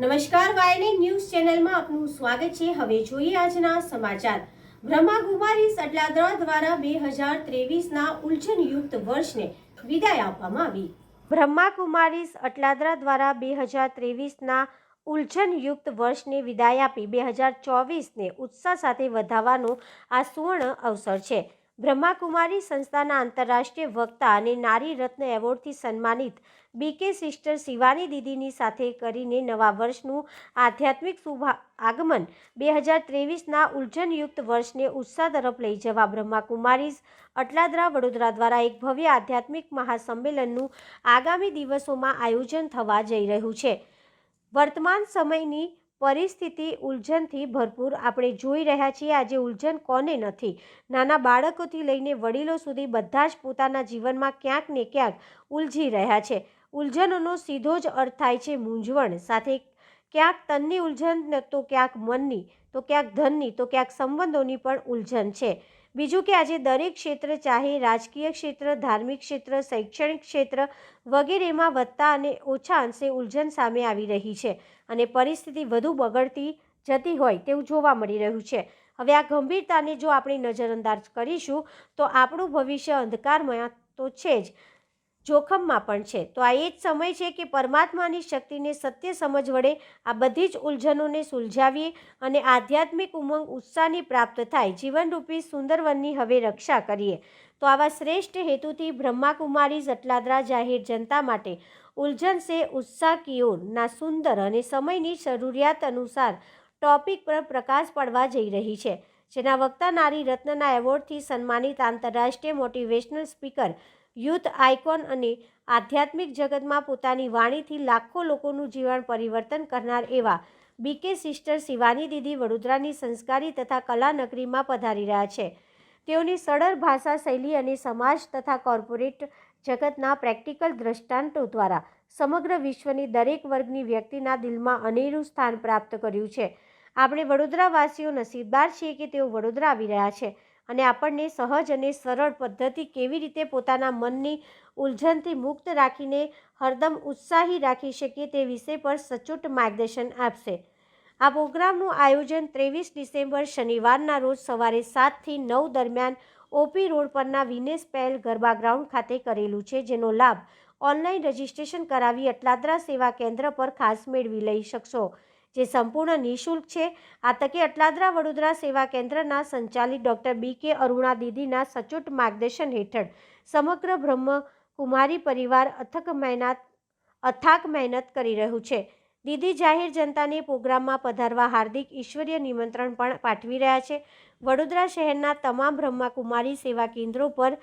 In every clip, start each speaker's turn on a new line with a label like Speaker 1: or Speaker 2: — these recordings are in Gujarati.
Speaker 1: નમસ્કાર, વાયની ન્યૂઝ ચેનલમાં આપનું સ્વાગત છે. હવે જોઈએ આજના સમાચાર. બ્રહ્માકુમારી સટલાદરા દ્વારા બે હજાર ત્રેવીસના ઉલઝનયુક્ત વર્ષને વિદાય આપવામાં આવી. બ્રહ્માકુમારી અટલાદરા દ્વારા બે હજાર ત્રેવીસના ઉલઝનયુક્ત વર્ષને વિદાય આપી બે હજાર ચોવીસને ઉત્સાહ સાથે વધાવવાનો આ સુવર્ણ અવસર છે. બ્રહ્માકુમારી સંસ્થાના આંતરરાષ્ટ્રીય વક્તા અને નારી રત્ન એવોર્ડથી સન્માનિત બીકે સિસ્ટર શિવાની દીદીની સાથે કરીને નવા વર્ષનું આધ્યાત્મિક શુભ આગમન બે હજાર ત્રેવીસના ઉલઝનયુક્ત વર્ષને ઉત્સાહ તરફ લઈ જવા બ્રહ્માકુમારીઝ અટલાદરા વડોદરા દ્વારા એક ભવ્ય આધ્યાત્મિક મહાસંમેલનનું આગામી દિવસોમાં આયોજન થવા જઈ રહ્યું છે. વર્તમાન સમયની પરિસ્થિતિ ઉલઝનથી ભરપૂર. આપણે જોઈ રહ્યા છીએ આજે ઉલઝન કોને નથી. નાના બાળકોથી લઈને વડીલો સુધી બધા જ પોતાના જીવનમાં ક્યાંક ને ક્યાંક ઉલઝી રહ્યા છે. ઉલઝનોનો સીધો જ અર્થ થાય છે મૂંઝવણ. સાથે ક્યાંક તનની ઉલઝન તો ક્યાંક મનની, તો ક્યાંક ધનની, તો ક્યાંક સંબંધોની પણ ઉલઝન છે. બીજું કે આજે દરેક ક્ષેત્ર ચાહે રાજકીય ક્ષેત્ર, ધાર્મિક ક્ષેત્ર, શૈક્ષણિક ક્ષેત્ર વગેરેમાં વધતા અને ઓછા અંશે ઉલઝન સામે આવી રહી છે અને પરિસ્થિતિ વધુ બગડતી જતી હોય તેવું જોવા મળી રહ્યું છે. હવે આ ગંભીરતાને જો આપણે નજરઅંદાજ કરીશું તો આપણું ભવિષ્ય અંધકારમય તો છે જ. જોખમમાં પણ છે. તો આ એ જ સમય છે કે પરમાત્માની શક્તિને સત્ય સમજ વડે આ બધી જ ઉલઝનોને સુલઝાવીએ અને આધ્યાત્મિક ઉમંગ ઉત્સાહની પ્રાપ્ત થાય. જીવનરૂપી સુંદરવનની હવે રક્ષા કરીએ. તો આવા શ્રેષ્ઠ હેતુથી બ્રહ્માકુમારી જટલાદરા જાહેર જનતા માટે ઉલઝન સે ઉત્સાહ કિયોના સુંદર અને સમયની જરૂરિયાત અનુસાર ટોપિક પર પ્રકાશ પડવા જઈ રહી છે. જેના વક્તા નારી રત્નના એવોર્ડથી સન્માનિત આંતરરાષ્ટ્રીય મોટિવેશનલ સ્પીકર યુથ આઇકોન અને આધ્યાત્મિક જગતમાં પોતાની વાણીથી લાખો લોકોનું જીવન પરિવર્તન કરનાર એવા બીકે સિસ્ટર શિવાની દીદી વડોદરાની સંસ્કારી તથા કલા નગરીમાં પધારી રહ્યા છે. તેઓની સરળ ભાષા શૈલી અને સમાજ તથા કોર્પોરેટ જગતના પ્રેક્ટિકલ દ્રષ્ટાંતો દ્વારા સમગ્ર વિશ્વની દરેક વર્ગની વ્યક્તિના દિલમાં અનેરું સ્થાન પ્રાપ્ત કર્યું છે. આપણે વડોદરાવાસીઓ નસીબદાર છીએ કે તેઓ વડોદરા આવી રહ્યા છે. અને આપણને સહજ અને સરળ પદ્ધતિ કેવી રીતે પોતાના મનની ઉલઝનથી મુક્ત રાખીને હરદમ ઉત્સાહી રાખી શકીએ તે વિષય પર સચોટ માર્ગદર્શન આપશે. આ પ્રોગ્રામનું આયોજન ત્રેવીસ ડિસેમ્બર શનિવારના રોજ સવારે સાતથી નવ દરમિયાન ઓપી રોડ પરના વિનેશ પહેલ ગરબા ગ્રાઉન્ડ ખાતે કરેલું છે, જેનો લાભ ઓનલાઈન રજિસ્ટ્રેશન કરાવી અટલાદરા સેવા કેન્દ્ર પર ખાસ મેળવી લઈ શકશો. જે સંપૂર્ણ નિઃશુલ્ક છે. આ તકે અટલાદરા વડોદરા સેવા કેન્દ્રના સંચાલિત ડૉક્ટર બી કે અરુણા દીદીના સચોટ માર્ગદર્શન હેઠળ સમગ્ર બ્રહ્મ કુમારી પરિવાર અથક મહેનત, અથાક મહેનત કરી રહ્યું છે. દીદી જાહેર જનતાને પ્રોગ્રામમાં પધારવા હાર્દિક ઈશ્વરીય નિમંત્રણ પણ પાઠવી રહ્યા છે. વડોદરા શહેરના તમામ બ્રહ્માકુમારી સેવા કેન્દ્રો પર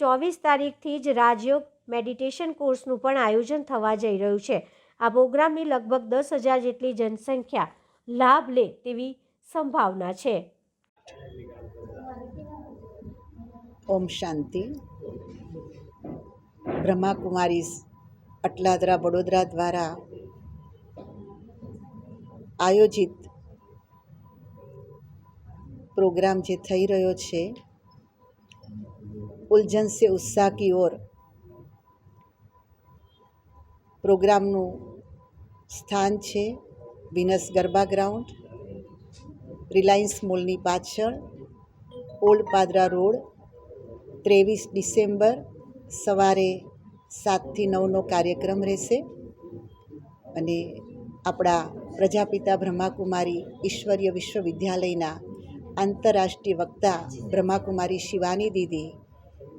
Speaker 1: ચોવીસ તારીખથી જ રાજયોગ મેડિટેશન કોર્સનું પણ આયોજન થવા જઈ રહ્યું છે. આ પ્રોગ્રામની લગભગ દસ હજાર જેટલી જનસંખ્યા લાભ લે તેવી સંભાવના છે.
Speaker 2: ઓમ શાંતિ. બ્રહ્માકુમારી અટલાદરા વડોદરા દ્વારા આયોજિત પ્રોગ્રામ જે થઈ રહ્યો છે, ઉલઝન સે ઉત્સાહ કી ઓર, પ્રોગ્રામનું સ્થાન છે, વિનસ ગરબા ગ્રાઉન્ડ, રિલાયન્સ મોલની પાછળ, ઓલ્ડ પાદરા રોડ, ત્રેવીસ ડિસેમ્બર સવારે સાતથી નવનો કાર્યક્રમ રહેશે. અને આપણા પ્રજાપિતા બ્રહ્માકુમારી ઈશ્વરીય વિશ્વવિદ્યાલયના આંતરરાષ્ટ્રીય વક્તા બ્રહ્માકુમારી શિવાની દીદી,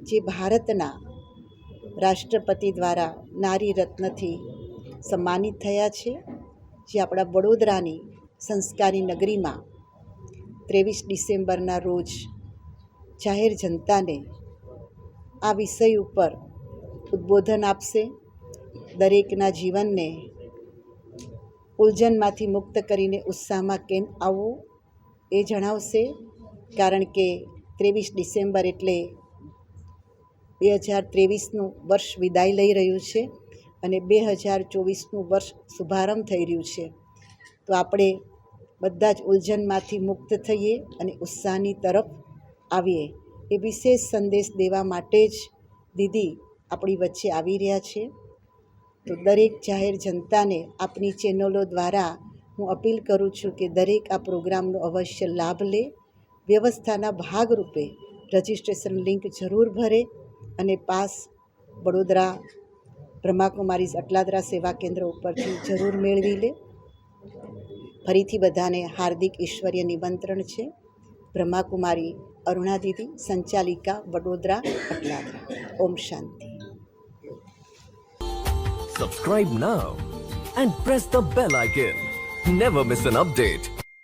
Speaker 2: જે ભારતના રાષ્ટ્રપતિ દ્વારા નારી રત્નથી સન્માનિત થયા છે, જે આપણા વડોદરાની સંસ્કારી નગરીમાં ત્રેવીસ ડિસેમ્બરના રોજ જાહેર જનતાને આ વિષય ઉપર ઉદ્બોધન આપશે. દરેકના જીવનને ઉલઝનમાંથી મુક્ત કરીને ઉત્સાહમાં કેમ આવવું એ જણાવશે, કારણ કે ત્રેવીસ ડિસેમ્બર એટલે બે હજાર ત્રેવીસનું વર્ષ વિદાય લઈ રહ્યું છે. અને બે હજાર ચોવીસનું વર્ષ શુભારંભ થઈ રહ્યું છે. તો આપણે બધા જ ઉલઝનમાંથી મુક્ત થઈએ અને ઉત્સાહની તરફ આવીએ. એ વિશેષ સંદેશ દેવા માટે જ દીદી આપણી વચ્ચે આવી રહ્યા છે. તો દરેક જાહેર જનતાને આપની ચેનલો દ્વારા હું અપીલ કરું છું કે દરેક આ પ્રોગ્રામનો અવશ્ય લાભ લે. વ્યવસ્થાના ભાગરૂપે રજિસ્ટ્રેશન લિંક જરૂર ભરે અને પાસ વડોદરા બ્રહ્માકુમારીઝ અટલાદરા સેવા કેન્દ્ર ઉપરથી જરૂર મેળવી લે. ફરીથી બધાને હાર્દિક ઈશ્વરીય નિમંત્રણ છે. બ્રહ્માકુમારી અરુણા સંચાલિકા, વડોદરા, અટલાદરા. ઓમ શાંતિ.
Speaker 3: Subscribe now and press the bell icon never miss an update.